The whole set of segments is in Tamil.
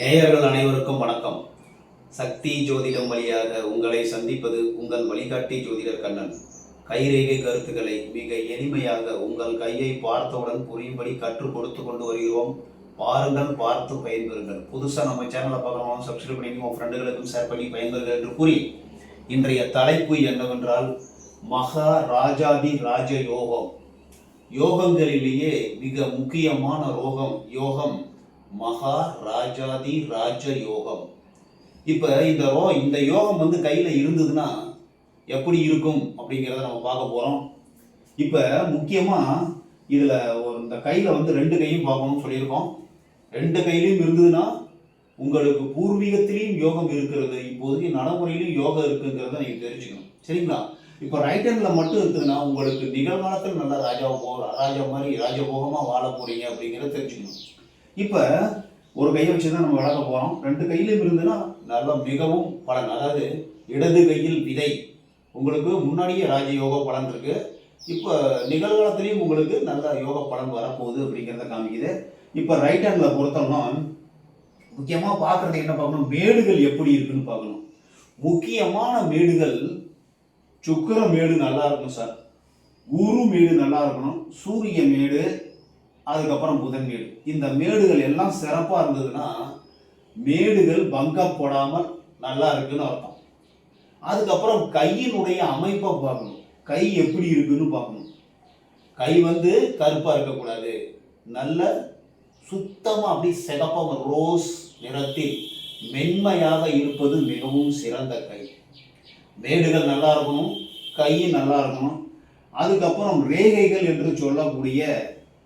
நேயர்கள் அனைவருக்கும் வணக்கம். சக்தி ஜோதிடம் வழியாக உங்களை சந்திப்பது உங்கள் வழிகாட்டி ஜோதிடர் கண்ணன். கைரேகை கருத்துக்களை மிக எளிமையாக உங்கள் கையை பார்த்தவுடன் புரியும்படி கற்றுக் கொடுத்து கொண்டு வருகிறோம். பாருங்கள் பார்த்து பயன்பெறுங்கள். புதுசாக நம்ம சேனலை பார்க்கணும் சப்ஸ்கிரைப் பண்ணி உங்கள் ஃப்ரெண்டுகளுக்கும் ஷேர் பண்ணி பயன்பெறுங்கள் என்று கூறி இன்றைய தலைப்பு என்னவென்றால் மகா ராஜாதி ராஜ யோகம் யோகங்களிலேயே மிக முக்கியமான ரோகம் யோகம். மகா ராஜாதி ராஜ யோகம் இப்போ இந்த ரோ இந்த யோகம் வந்து கையில் இருந்ததுன்னா எப்படி இருக்கும் அப்படிங்கிறத நம்ம பார்க்க போகிறோம் இப்போ முக்கியமாக இதில் ஒரு இந்த கையில் வந்து ரெண்டு கையும் பார்க்கணும்னு சொல்லியிருக்கோம். ரெண்டு கையிலையும் இருந்ததுன்னா உங்களுக்கு பூர்வீகத்திலையும் யோகம் இருக்கிறது. இப்போதைக்கு நடைமுறையிலும் யோகம் இருக்குங்கிறத நீங்கள் தெரிஞ்சுக்கணும். சரிங்களா? இப்போ ரைட் ஹேண்டில் மட்டும் இருக்குதுன்னா உங்களுக்கு நிகழ்காலத்தில் நல்ல ராஜா போ ராஜா மாதிரி ராஜபோகமாக வாழ போகிறீங்க அப்படிங்கிறத தெரிஞ்சுக்கணும். இப்போ ஒரு கையை வச்சு தான் நம்ம வளர்க்க போகிறோம் ரெண்டு கையிலும் இருந்துன்னா நல்லா மிகவும் பலன். அதாவது இடது கையில் விதை. உங்களுக்கு முன்னாடியே ராஜயோக பலன் இருக்கு. இப்போ நிகழ்காலத்துலேயும் உங்களுக்கு நல்ல யோக பலன் வரப்போகுது அப்படிங்கிறத காமிக்குது. இப்போ ரைட் ஹேண்டில் பொறுத்தோம்னா முக்கியமாக பார்க்குறது என்ன பார்க்கணும்? மேடுகள் எப்படி இருக்குன்னு பார்க்கணும். முக்கியமான மேடுகள் சுக்கர மேடு நல்லா இருக்கும் சார் குரு மேடு நல்லா இருக்கணும். சூரிய மேடு அதுக்கப்புறம் புதன் மேடு. இந்த மேடுகள் எல்லாம் சிறப்பாக இருந்ததுன்னா மேடுகள் பங்கம் போடாமல் நல்லா இருக்குன்னு அர்த்தம். அதுக்கப்புறம் கையினுடைய அமைப்பை பார்க்கணும். கை எப்படி இருக்குன்னு பார்க்கணும். கை வந்து கருப்பாக இருக்கக்கூடாது. நல்ல சுத்தமாக அப்படி சிகப்பாக ரோஸ் நிறத்தில் மென்மையாக இருப்பது மிகவும் சிறந்த கை. மேடுகள் நல்லா இருக்கணும் கை நல்லா இருக்கணும். அதுக்கப்புறம் ரேகைகள் என்று சொல்லக்கூடிய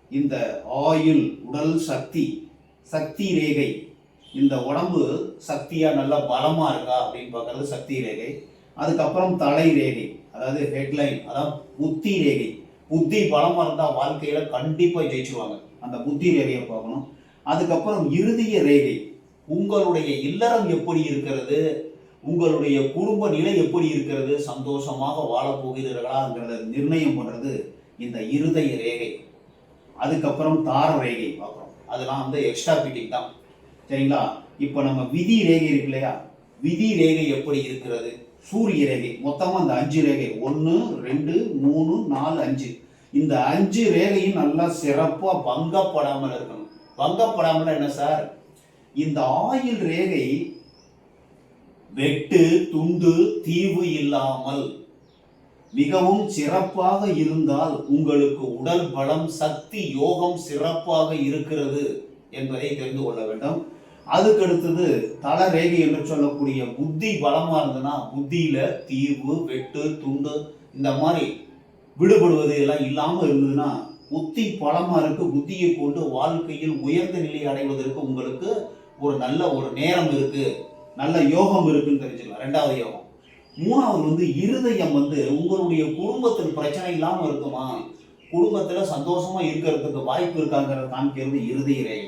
இந்த ஆயுள் உடல் சக்தி சக்தி ரேகை. இந்த உடம்பு சக்தியாக நல்லா பலமாக இருக்கா அப்படின்னு பார்க்கறது சக்தி ரேகை. அதுக்கப்புறம் தலை ரேகை அதாவது ஹெட்லைன் அதாவது புத்தி ரேகை. புத்தி பலமாக இருந்தால் வாழ்க்கையில் கண்டிப்பாக ஜெயிச்சுருவாங்க. அந்த புத்தி ரேகையை பார்க்கணும். அதுக்கப்புறம் இறுதிய ரேகை. உங்களுடைய இல்லறம் எப்படி இருக்கிறது? உங்களுடைய குடும்ப நிலை எப்படி இருக்கிறது? சந்தோஷமாக வாழப்போகிறீர்களாங்கிறத நிர்ணயம் பண்ணுறது இந்த இருதய ரேகை. அதுக்கப்புறம் தார ரேகை பார்க்குறோம். அதெல்லாம் வந்து எக்ஸ்ட்ரா ஃபிட்டிங் தான். சரிங்களா? இப்போ நம்ம விதி ரேகை இருக்கு இல்லையா? விதி ரேகை எப்படி இருக்கிறது? சூரிய ரேகை. மொத்தமாக அந்த அஞ்சு ரேகை. ஒன்று ரெண்டு மூணு நாலு அஞ்சு. இந்த அஞ்சு ரேகையும் நல்லா சிறப்பாக பங்கப்படாமல் இருக்கணும். பங்கப்படாமல் என்ன சார்? இந்த ஆயில் ரேகை வெட்டு துண்டு தீவு இல்லாமல் மிகவும் சிறப்பாக இருந்தால் உங்களுக்கு உடல் பலம் சக்தி யோகம் சிறப்பாக இருக்கிறது என்பதை தெரிந்து கொள்ள வேண்டும். அதுக்கடுத்தது தல ரேகை என்று சொல்லக்கூடிய புத்தி பலமா இருந்ததுன்னா புத்தியில தீர்வு வெட்டு துண்டு இந்த மாதிரி விடுபடுவது எல்லாம் இல்லாம இருந்ததுன்னா புத்தி பலமா இருக்கு புத்தியை கொண்டு வாழ்க்கையில் உயர்ந்த நிலை அடைவதற்கு உங்களுக்கு ஒரு நல்ல ஒரு நேரம் இருக்கு நல்ல யோகம் இருக்குன்னு தெரிஞ்சுக்கலாம். ரெண்டாவது யோகம். மூணாவது வந்து இருதயம் வந்து உங்களுடைய குடும்பத்தில் பிரச்சனை இல்லாமல் இருக்குமா? குடும்பத்தில் சந்தோஷமாக இருக்கிறதுக்கு வாய்ப்பு இருக்காங்கிறத காமிக்கிறது இருதய ரேகை.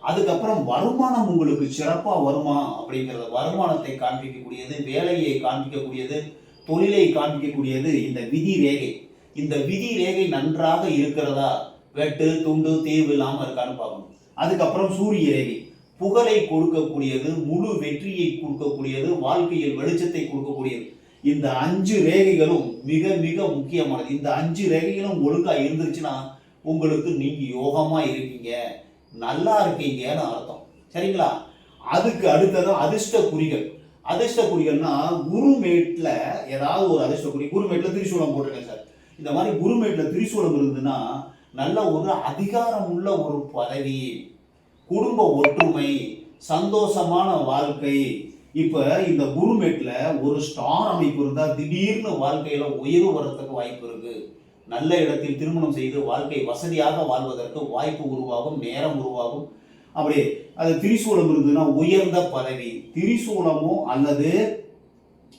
அதுக்கப்புறம் வருமானம் உங்களுக்கு சிறப்பாக வருமா? அப்படிங்கிறத வருமானத்தை காண்பிக்கக்கூடியது வேலையை காண்பிக்கக்கூடியது தொழிலை காண்பிக்கக்கூடியது இந்த விதி ரேகை. இந்த விதி ரேகை நன்றாக இருக்கிறதா? வெட்டு துண்டு தீவு இல்லாமல் இருக்கான்னு பார்க்கணும். அதுக்கப்புறம் சூரிய ரேகை. புகழை கொடுக்கக்கூடியது முழு வெற்றியை கொடுக்கக்கூடியது வாழ்க்கையில் வெளிச்சத்தை கொடுக்கக்கூடியது. இந்த அஞ்சு ரேகைகளும் மிக மிக முக்கியமானது. இந்த அஞ்சு ரேகைகளும் ஒழுங்கா இருந்துருச்சுன்னா உங்களுக்கு நீங்க யோகமா இருக்கீங்க. நல்லா இருக்கீங்கன்னு அர்த்தம். சரிங்களா? அதுக்கு அடுத்தது அதிர்ஷ்ட குறிகள். அதிர்ஷ்ட குறிகள்னா குருமேட்ல ஏதாவது ஒரு அதிர்ஷ்ட குறி குருமேட்ல திரிசூலம் போட்டிருக்கேன் சார். இந்த மாதிரி குருமேட்ல திரிசூலம் இருந்ததுன்னா நல்ல ஒரு அதிகாரம் உள்ள ஒரு பதவி. குடும்ப ஒற்றுமை சந்தோஷமான வாழ்க்கை. இப்போ இந்த குருமேட்டில் ஒரு ஸ்டார் அமைப்பு இருந்தால் திடீர்னு வாழ்க்கையில் உயர்வு வர்றதுக்கு வாய்ப்பு இருக்கு. நல்ல இடத்தில் திருமணம் செய்து வாழ்க்கை வசதியாக வாழ்வதற்கு வாய்ப்பு உருவாகும் நேரம் உருவாகும். அப்படி அது திரிசூலம் இருந்ததுன்னா உயர்ந்த பதவி. திரிசூலமோ அல்லது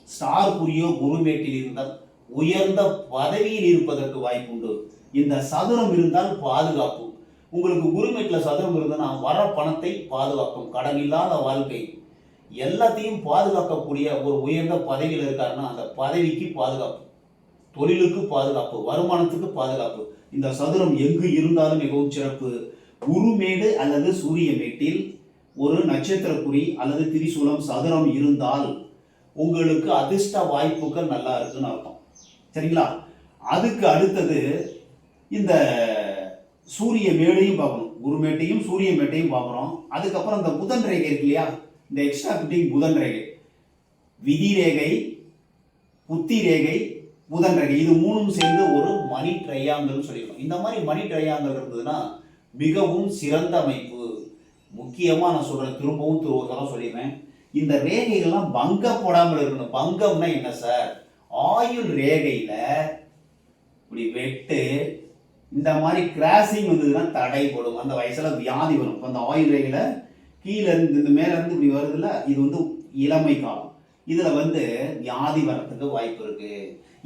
ஸ்டார் குறியோ குருமேட்டில் இருந்தால் உயர்ந்த பதவியில் இருப்பதற்கு வாய்ப்பு உண்டு. இந்த சதுரம் இருந்தால் பாதுகாப்பு. உங்களுக்கு குருமேட்டில் சதுரம் இருந்ததுன்னா வர பணத்தை பாதுகாக்கும். கடன் இல்லாத வாழ்க்கை. எல்லாத்தையும் பாதுகாக்கக்கூடிய ஒரு உயர்ந்த பதவியில் இருக்காருன்னா அந்த பதவிக்கு பாதுகாப்பு. தொழிலுக்கு பாதுகாப்பு வருமானத்துக்கு பாதுகாப்பு. இந்த சதுரம் எங்கு இருந்தாலும் மிகவும் சிறப்பு. குருமேடு அல்லது சூரியமேட்டில் ஒரு நட்சத்திரக்குறி அல்லது திரிசூலம் சதுரம் இருந்தால் உங்களுக்கு அதிர்ஷ்ட வாய்ப்புகள் நல்லா இருக்குன்னு அர்த்தம். சரிங்களா? அதுக்கு அடுத்தது இந்த சூரிய மேடையும் பார்க்கணும். குருமேட்டையும் சூரிய மேட்டையும் பார்க்குறோம். அதுக்கப்புறம் இந்த புதன் ரேகை இருக்கு இல்லையா? இந்த எக்ஸ்ட்ரா ஃபிட்டிங் புதன் ரேகை. விதி ரேகை புத்தி ரேகை புதன் ரேகை. இது மூணும் சேர்ந்து ஒரு மணி ட்ரையாங்கல் சொல்லிக்கணும் இந்த மாதிரி மணி ட்ரையாங்கல் இருந்ததுன்னா மிகவும் சிறந்த அமைப்பு. முக்கியமாக நான் சொல்கிறேன் திரும்பவும் திரு சொல்லிடுவேன் இந்த ரேகைகள்லாம் பங்கப்படாமல் இருக்கணும். பங்கம்னா என்ன சார்? ஆயுள் ரேகையில் இப்படி வெட்டு இந்த மாதிரி கிராசிங் வந்ததுன்னா தடைப்படும் அந்த வயசில் வியாதி வரும். இப்போ அந்த ஆயில் ரயில கீழே இருந்து இந்த மேலேருந்து இப்படி வருதுல்ல இது வந்து இளமை காலம். இதில் வந்து வியாதி வர்றதுக்கு வாய்ப்பு இருக்குது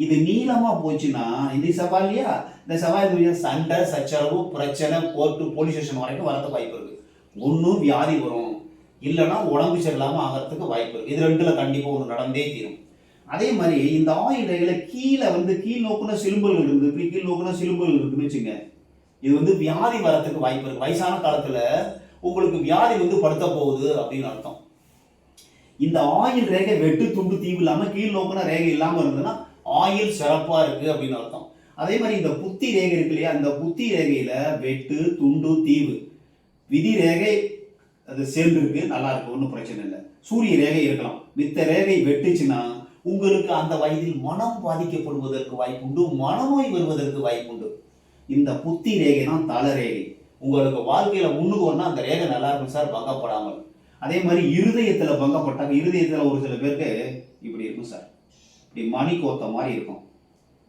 இது நீளமாக போச்சுன்னா இந்த செவ்வாய் இல்லையா? இந்த செவ்வாய் சண்டை சச்சரவு பிரச்சனை கோர்ட்டு போலீஸ் ஸ்டேஷன் வரைக்கும் வரதுக்கு வாய்ப்பு இருக்குது ஒன்றும் வியாதி வரும். இல்லைன்னா உடம்பு சரியில்லாமல் ஆகிறதுக்கு வாய்ப்பு இருக்குது இது ரெண்டில் கண்டிப்பாக ஒன்று நடந்தே தீரும். அதே மாதிரி இந்த ஆயில் ரேகையில கீழே வந்து கீழ் நோக்குன சிலும்பல்கள் இருக்குது. இப்படி கீழ் நோக்குன சிலும்பல்கள் இருக்குன்னு வச்சுங்க. இது வந்து வியாதி வரத்துக்கு வாய்ப்பு இருக்கு. வயசான காலத்துல உங்களுக்கு வியாதி வந்து படுத்த போகுது அப்படின்னு அர்த்தம். இந்த ஆயில் ரேகை வெட்டு துண்டு தீவு இல்லாம கீழ் நோக்குன ரேகை இல்லாம இருந்ததுன்னா ஆயில் சிறப்பா இருக்கு அப்படின்னு அர்த்தம். அதே மாதிரி இந்த புத்தி ரேகை இருக்கு இல்லையா? அந்த புத்தி ரேகையில வெட்டு துண்டு தீவு விதி ரேகை அது சேர்ந்துருக்கு. நல்லா இருக்கு. ஒன்றும் பிரச்சனை இல்லை. சூரிய ரேகை இருக்கலாம். மித்த ரேகை வெட்டுச்சுன்னா உங்களுக்கு அந்த வயதில் மனம் பாதிக்கப்படுவதற்கு வாய்ப்புண்டு மனநோய் வருவதற்கு வாய்ப்புண்டு. இந்த புத்தி ரேகை தான் தல ரேகை. உங்களுக்கு வாழ்க்கையில முன்னுக்கு அந்த ரேகை நல்லா இருக்கும் சார் பங்கப்படாமல். அதே மாதிரி இருதயத்துல பங்கப்பட்டாங்க. இருதயத்துல ஒரு சில பேருக்கு இப்படி இருக்கும் சார். இப்படி மணி கோத்த மாதிரி இருக்கும்.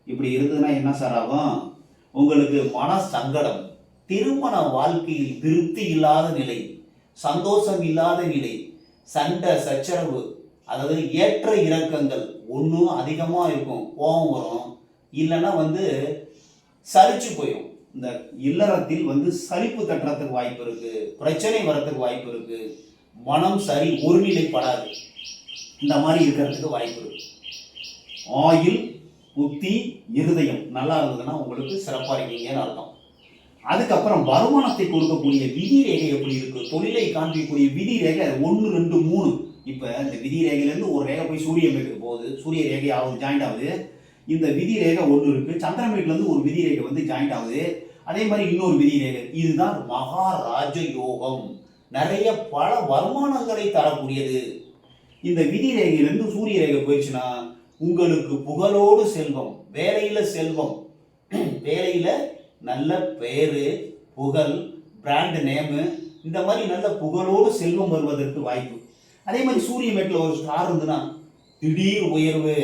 இப்படி இருந்ததுன்னா என்ன சார் ஆகும்? உங்களுக்கு மன சங்கடம் திருமண வாழ்க்கையில் திருப்தி இல்லாத நிலை சந்தோஷம் இல்லாத நிலை சண்டை சச்சரவு அதாவது ஏற்ற இறக்கங்கள் ஒன்றும் அதிகமாக இருக்கும் கோபம் வரும். இல்லைன்னா வந்து சலிச்சு போயிடும் இந்த இல்லறத்தில் வந்து சலிப்பு தட்டுறதுக்கு வாய்ப்பு இருக்கு பிரச்சனை வரத்துக்கு வாய்ப்பு இருக்கு மனம் சரி ஒருநிலைப்படாது. இந்த மாதிரி இருக்கிறதுக்கு வாய்ப்பு இருக்கு. ஆயில் புத்தி இருதயம் நல்லா இருந்ததுன்னா உங்களுக்கு சிறப்பாக இருக்கீங்கன்னு அர்த்தம். அதுக்கப்புறம் வருமானத்தை கொடுக்கக்கூடிய விதி ரேகை எப்படி இருக்கு? தொழிலை காண்பிக்கக்கூடிய விதி ரேகை ஒன்று ரெண்டு மூணு. இப்போ இந்த விதி ரேகையிலேருந்து ஒரு ரேகை போய் சூரிய மேட்டுக்கு போகுது. சூரிய ரேகை ஆகுது ஜாயிண்ட் ஆகுது. இந்த விதி ரேகை ஒன்று இருக்குது சந்திரமேட்லேருந்து ஒரு விதி ரேகை வந்து ஜாயிண்ட் ஆகுது. அதே மாதிரி இன்னொரு விதி ரேகை இதுதான் மகாராஜ யோகம். நிறைய பல வருமானங்களை தரக்கூடியது. இந்த விதி ரேகையிலேருந்து சூரிய ரேகை போயிடுச்சுன்னா உங்களுக்கு புகழோடு செல்வம் வேலையில் செல்வம். வேலையில் நல்ல பேரு புகழ் பிராண்ட் நேமு இந்த மாதிரி நல்ல புகழோடு செல்வம் வருவதற்கு வாய்ப்பு. அதே மாதிரி சூரிய மேட்டில் ஒரு ஸ்டார் இருந்துன்னா திடீர் உயர்வு.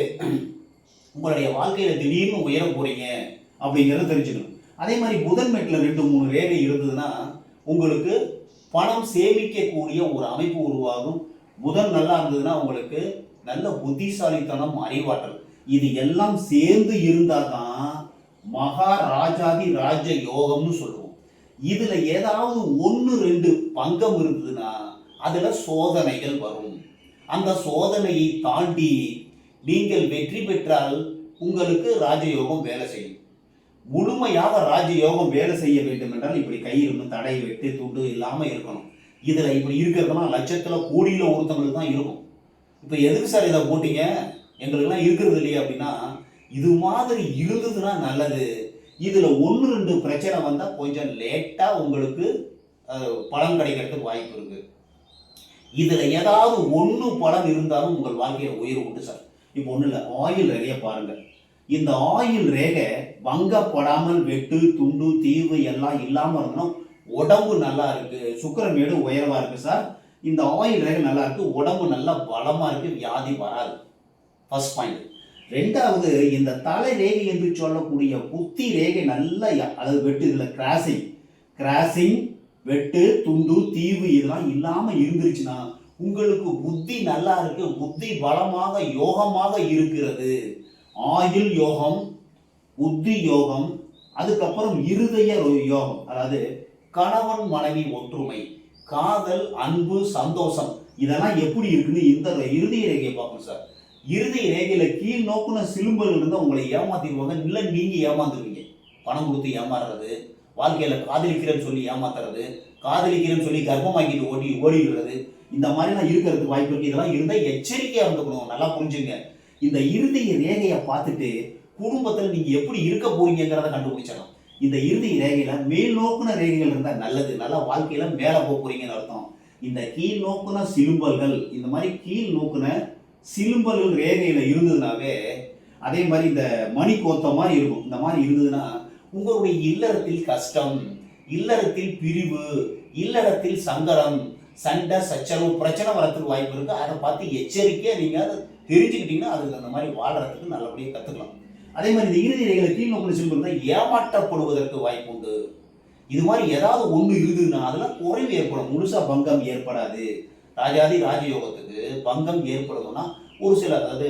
உங்களுடைய வாழ்க்கையில் திடீர்னு உயர போகிறீங்க அப்படிங்கிறத தெரிஞ்சுக்கணும். அதே மாதிரி புதன் மேட்டில் ரெண்டு மூணு ரேகை இருந்ததுன்னா உங்களுக்கு பணம் சேமிக்கக்கூடிய ஒரு அமைப்பு உருவாகும். புதன் நல்லா இருந்ததுன்னா உங்களுக்கு நல்ல புத்திசாலித்தனம் அறிவாற்றல். இது எல்லாம் சேர்ந்து இருந்தால் தான் மகாராஜாதி ராஜ யோகம்னு சொல்லுவோம். இதில் ஏதாவது ஒன்று ரெண்டு பங்கம் இருந்ததுன்னா அதில் சோதனைகள் வரும். அந்த சோதனையை தாண்டி நீங்கள் வெற்றி பெற்றால் உங்களுக்கு ராஜயோகம் வேலை செய்யும். முழுமையாக ராஜயோகம் வேலை செய்ய வேண்டும் என்றால் இப்படி கயிறு தடை வெட்டு துண்டு இல்லாமல் இருக்கணும். இதில் இப்படி இருக்கிறதுனா லட்சத்தில் கோடியில் ஒருத்தவங்களுக்கு தான் இருக்கும். இப்போ எதுக்கு சார் இதை போட்டீங்க? எங்களுக்கெல்லாம் இருக்கிறது இல்லையா அப்படின்னா இது மாதிரி இருந்ததுன்னா நல்லது. இதில் ஒன்று ரெண்டு பிரச்சனை வந்தால் கொஞ்சம் லேட்டாக உங்களுக்கு பலன் கிடைக்கிறதுக்கு வாய்ப்பு இருக்குது இதில் ஏதாவது ஒன்று பலன் இருந்தாலும் உங்கள் வாழ்க்கையில் உயிர் உண்டு சார். இப்போ ஒன்றும் இல்லை ஆயில் ரேகையை பாருங்கள் இந்த ஆயில் ரேகை வங்கப்படாமல் வெட்டு துண்டு தீவு எல்லாம் இல்லாமல் இருந்தோம் உடம்பு நல்லா இருக்குது சுக்கரமேடு உயர்வாக இருக்குது சார். இந்த ஆயில் ரேகை நல்லா இருக்குது உடம்பு நல்லா பலமாக இருக்குது வியாதி வராது. ஃபர்ஸ்ட் பாயிண்ட் ரெண்டாவது இந்த தலை ரேகை என்று சொல்லக்கூடிய புத்தி ரேகை நல்ல அதாவது வெட்டு இதில் கிராசிங் கிராசிங் வெட்டு துண்டு தீவு இதெல்லாம் இல்லாம இருந்துருச்சுன்னா உங்களுக்கு புத்தி நல்லா இருக்கு புத்தி பலமாக யோகமாக இருக்கிறது. ஆயுள் யோகம் புத்தி யோகம் அதுக்கப்புறம் இருதய யோகம் அதாவது கணவன் மனைவி ஒற்றுமை காதல் அன்பு சந்தோஷம் இதெல்லாம் எப்படி இருக்குன்னு இந்த இறுதி ரேகையை பார்க்கணும் சார். இறுதி ரேகையில கீழ் நோக்குன சிலும்பல் இருந்தால் உங்களை ஏமாத்திடுவாங்க இல்லை நீங்க ஏமாந்துருவீங்க. பணம் கொடுத்து ஏமாறுறது வாழ்க்கையில் காதலிக்கிறேன்னு சொல்லி ஏமாத்துறது காதலிக்கிறேன்னு சொல்லி கர்ப்பமாக்கிட்டு ஓடி ஓடிடுறது இந்த மாதிரிலாம் இருக்கிறதுக்கு வாய்ப்பு இருக்கு. இதெல்லாம் இருந்தால் எச்சரிக்கையாக இருந்துக்கணும். நல்லா புரிஞ்சுங்க. இந்த இறுதி ரேகையை பார்த்துட்டு குடும்பத்தில் நீங்கள் எப்படி இருக்க போறீங்கிறத கண்டுபிடிச்சிடலாம் இந்த இறுதி ரேகையில மேல் நோக்குன ரேகைகள் இருந்தால் நல்லது. நல்லா வாழ்க்கையில மேலே போக போறீங்கன்னு அர்த்தம். இந்த கீழ் நோக்குன சிலும்பல்கள் இந்த மாதிரி கீழ் நோக்குன சிலும்பல்கள் ரேகையில இருந்ததுனாவே அதே மாதிரி இந்த மணி கோத்த மாதிரி இருக்கும். இந்த மாதிரி இருந்ததுன்னா உங்களுடைய இல்லறத்தில் கஷ்டம் இல்லறத்தில் பிரிவு இல்லறத்தில் சங்கடம் சண்டை சச்சரவு பிரச்சனை வரத்துக்கு வாய்ப்பு இருக்கு. அதை பார்த்து எச்சரிக்கையாக நீங்கள் அதை தெரிஞ்சுக்கிட்டீங்கன்னா அதுக்கு அந்த மாதிரி வாழ்றதுக்கு நல்லபடியாக கற்றுக்கலாம் அதே மாதிரி இந்த இறுதி நிலைகளை கீழ் நோக்கின சிலும்பல் ஏமாற்றப்படுவதற்கு வாய்ப்பு உண்டு. இது மாதிரி ஏதாவது ஒன்று இருக்குதுன்னா அதெல்லாம் குறைவு ஏற்படும். முழுசா பங்கம் ஏற்படாது. ராஜாதி ராஜயோகத்துக்கு பங்கம் ஏற்படுதுன்னா ஒரு சில அதாவது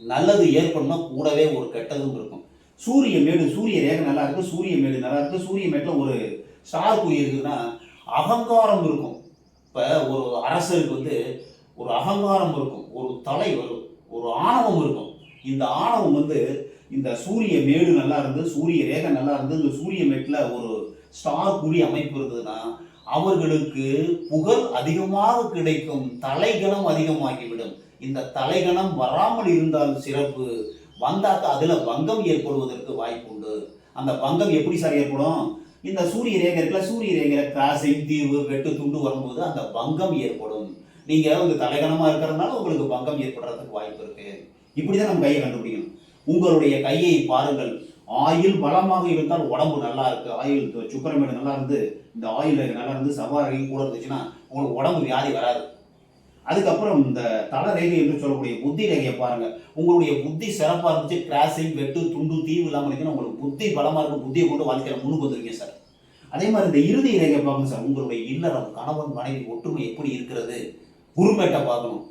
நல்லது ஏற்படும்னா கூடவே ஒரு கெட்டதும் இருக்கும். சூரிய மேடு சூரிய ரேகை நல்லா இருக்குது சூரிய மேடு நல்லா இருக்குது சூரிய மேட்டில் ஒரு ஸ்டார் குறி இருக்குதுன்னா அகங்காரம் இருக்கும். இப்போ ஒரு அரசருக்கு வந்து ஒரு அகங்காரம் இருக்கும் ஒரு தலை வரும் ஒரு ஆணவம் இருக்கும். இந்த ஆணவம் வந்து இந்த சூரிய மேடு நல்லா இருந்து சூரிய ரேகை நல்லா இருந்து இந்த சூரிய மேட்டில் ஒரு ஸ்டார் குறி அமைப்பு இருந்ததுன்னா அவர்களுக்கு புகழ் அதிகமாக கிடைக்கும் தலைகணம் அதிகமாகிவிடும். இந்த தலைகணம் வராமல் இருந்தால் சிறப்பு. வந்தாக்க அதுல பங்கம் ஏற்படுவதற்கு வாய்ப்பு உண்டு அந்த பங்கம் எப்படி சார் ஏற்படும்? இந்த சூரிய ரேகை இருக்குல்ல சூரிய ரேகையில கிராசிங் தீவு வெட்டு துண்டு வரும்போது அந்த பங்கம் ஏற்படும். நீங்க வந்து தலைகணமா இருக்கிறதுனால உங்களுக்கு பங்கம் ஏற்படுறதுக்கு வாய்ப்பு இருக்கு. இப்படிதான் நம்ம கையை கண்டுபிடிக்கணும். உங்களுடைய கையை பாருங்கள். ஆயில் பலமாக இருந்தால் உடம்பு நல்லா இருக்கு. ஆயில் சுக்கரமேடு நல்லா இருந்து இந்த ஆயில் நல்லா இருந்து சவாரி கூட இருந்துச்சுன்னா உங்களுக்கு உடம்பு வியாதி வராது. அதுக்கப்புறம் இந்த தல ரேகை என்று சொல்லக்கூடிய புத்தி ரேகையை பாருங்க. உங்களுடைய புத்தி சிறப்பாக இருந்துச்சு. கிராசிங் வெட்டு துண்டு தீவு இல்லாமல் இருந்துச்சுன்னா உங்களுக்கு புத்தி பலமாக இருக்கும். புத்தியை கொண்டு வாழ்க்கையில் முன்னுக்கு வந்துருக்கீங்க சார். அதே மாதிரி இந்த இறுதி ரேகை பார்க்கணும் சார். உங்களுடைய இல்லறம் கணவன் மனைவி ஒற்றுமை எப்படி இருக்கிறது? குருமேட்டை பார்க்கணும்.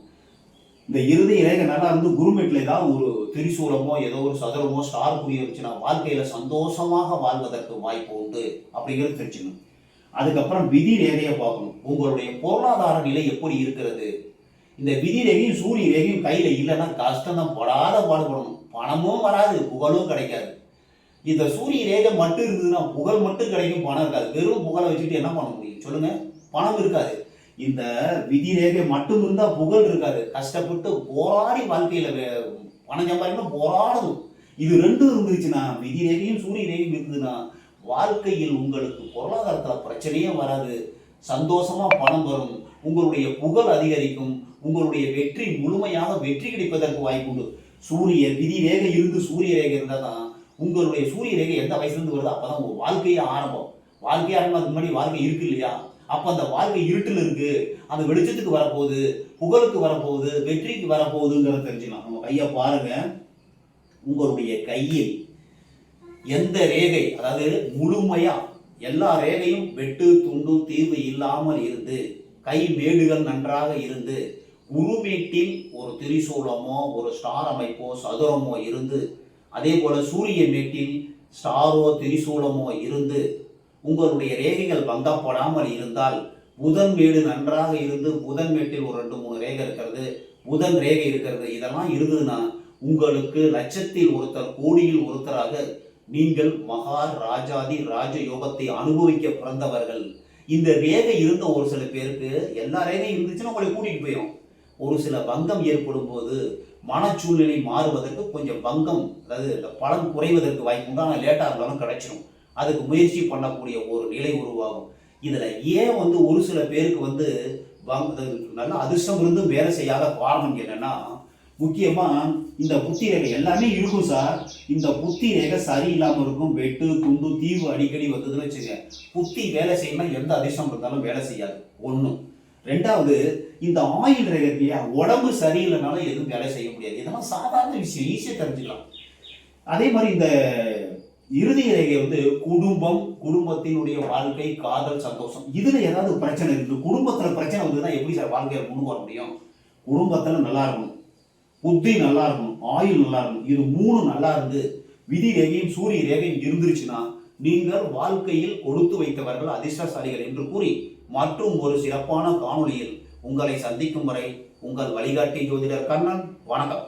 இந்த இறுதி ரேகை நல்லா இருந்து குருமேட்டில் ஏதாவது ஒரு திரிசூலமோ ஏதோ ஒரு சதுரமோ ஸ்டார் புரிய இருந்துச்சுன்னா வாழ்க்கையில சந்தோஷமாக வாழ்வதற்கு வாய்ப்பு உண்டு அப்படிங்கிறது தெரிஞ்சுக்கணும். அதுக்கப்புறம் விதி ரேகையை பார்க்கணும். உங்களுடைய பொருளாதார நிலை எப்படி இருக்கிறது? இந்த விதி ரேகையும் சூரிய ரேகையும் கையில் இல்லைன்னா கஷ்டம் தான் படாத பாடுபடணும். பணமும் வராது புகழும் கிடைக்காது. இந்த சூரிய ரேகை மட்டும் இருந்ததுன்னா புகழ் மட்டும் கிடைக்கும் பணம் இருக்காது. வெறும் புகழை வச்சுட்டு என்ன பண்ண முடியும்? சொல்லுங்க. பணம் இருக்காது. இந்த விதி ரேகை மட்டும் இருந்தால் புகழ் இருக்காது. கஷ்டப்பட்டு போராடி வாழ்க்கையில் பணம் சம்பாதிக்கணும் போராடணும். இது ரெண்டும் இருந்துச்சுன்னா விதி ரேகையும் சூரிய ரேகையும் இருந்ததுன்னா வாழ்க்கையில் உங்களுக்கு பொருளாதாரத்தில் பிரச்சனையே வராது. சந்தோஷமா பணம் வரும். உங்களுடைய புகழ் அதிகரிக்கும் உங்களுடைய வெற்றி முழுமையாக வெற்றி கிடைப்பதற்கு வாய்ப்பு உண்டு. சூரிய விதி ரேகை இருந்து சூரிய ரேகை இருந்தால் தான் உங்களுடைய சூரிய ரேகை எந்த வயசுலேருந்து வருதோ அப்பதான் உங்கள் வாழ்க்கையே ஆரம்பம். வாழ்க்கை ஆரம்பத்துக்கு முன்னாடி வாழ்க்கை இருக்கு இல்லையா? அப்போ அந்த வாழ்க்கை இருட்டில் இருக்கு. அந்த வெளிச்சத்துக்கு வரப்போகுது புகழுக்கு வரப்போகுது வெற்றிக்கு வரப்போகுதுங்கிறத தெரிஞ்சுக்கலாம். நம்ம கையை பாருங்க. உங்களுடைய கையில் எந்த ரேகை அதாவது முழுமையா எல்லா ரேகையும் வெட்டு துண்டு தீர்வு இல்லாமல் இருந்து கை மேடுகள் நன்றாக இருந்து உருமேட்டில் ஒரு திரிசூலமோ ஒரு ஸ்டார் அமைப்போ சதுரமோ இருந்து அதே போல சூரிய மேட்டில் ஸ்டாரோ திரிசூலமோ இருந்து உங்களுடைய ரேகைகள் பங்கப்படாமல் இருந்தால் புதன் மேடு நன்றாக இருந்து புதன் மேட்டில் ஒரு ரெண்டு மூணு ரேகை இருக்கிறது புதன் ரேகை இருக்கிறது இதெல்லாம் இருந்ததுன்னா உங்களுக்கு லட்சத்தில் ஒருத்தர் கோடியில் ஒருத்தராக நீங்கள் மகா ராஜாதி ராஜ யோகத்தை அனுபவிக்க பிறந்தவர்கள். இந்த ரேகை இருந்த ஒரு சில பேருக்கு எல்லா ரேகையும் இருந்துச்சுன்னா உங்களை கூட்டிகிட்டு போயிடும் ஒரு சில பங்கம் ஏற்படும் போது மனச்சூழ்நிலை மாறுவதற்கு கொஞ்சம் பங்கம் அதாவது இந்த பலன் குறைவதற்கு வாய்ப்பு உண்டு? ஆனால் லேட்டாக இருந்தாலும் கிடைச்சிடும் அதுக்கு முயற்சி பண்ணக்கூடிய ஒரு நிலை உருவாகும். இதில் ஏன் வந்து ஒரு சில பேருக்கு வந்து நல்ல அதிர்ஷ்டம் இருந்தும் வேலை செய்யாத காரணம் என்னென்னா முக்கியமாக இந்த புத்தி ரேகை எல்லாமே இருக்கும் சார். இந்த புத்தி ரேகை சரியில்லாமல் இருக்கும். வெட்டு குண்டு தீவு அடிக்கடி வந்ததுன்னு வச்சுக்க புத்தி வேலை செய்யணும் எந்த அதிர்ஷ்டம் இருந்தாலும் வேலை செய்யாது. ஒன்றும் ரெண்டாவது இந்த ஆயில் ரேகை இல்லையா, உடம்பு சரியில்லைனாலும் எதுவும் வேலை செய்ய முடியாது. இதெல்லாம் சாதாரண விஷயம். ஈஸியாக தெரிஞ்சுக்கலாம். அதே மாதிரி இந்த இறுதி ரேகை வந்து குடும்பம் குடும்பத்தினுடைய வாழ்க்கை காதல் சந்தோஷம். இதில் ஏதாவது பிரச்சனை இருக்குது குடும்பத்தில் பிரச்சனை வந்ததுன்னா எப்படி சார் வாழ்க்கையை கொண்டு வர முடியும்? குடும்பத்தில் நல்லா இருக்கணும். புத்தி நல்லா இருக்கணும் ஆயுள் நல்லா இருக்கணும் இது மூணு நல்லா இருந்து விதி ரேகையும் சூரிய ரேகையும் இருந்துருச்சுன்னா நீங்கள் வாழ்க்கையில் கொடுத்து வைத்தவர்கள் அதிர்ஷ்டசாலிகள் என்று கூறி மற்றும் ஒரு சிறப்பான காணொளியில் உங்களை சந்திக்கும் வரை உங்கள் வழிகாட்டி ஜோதிடர் கண்ணன். வணக்கம்.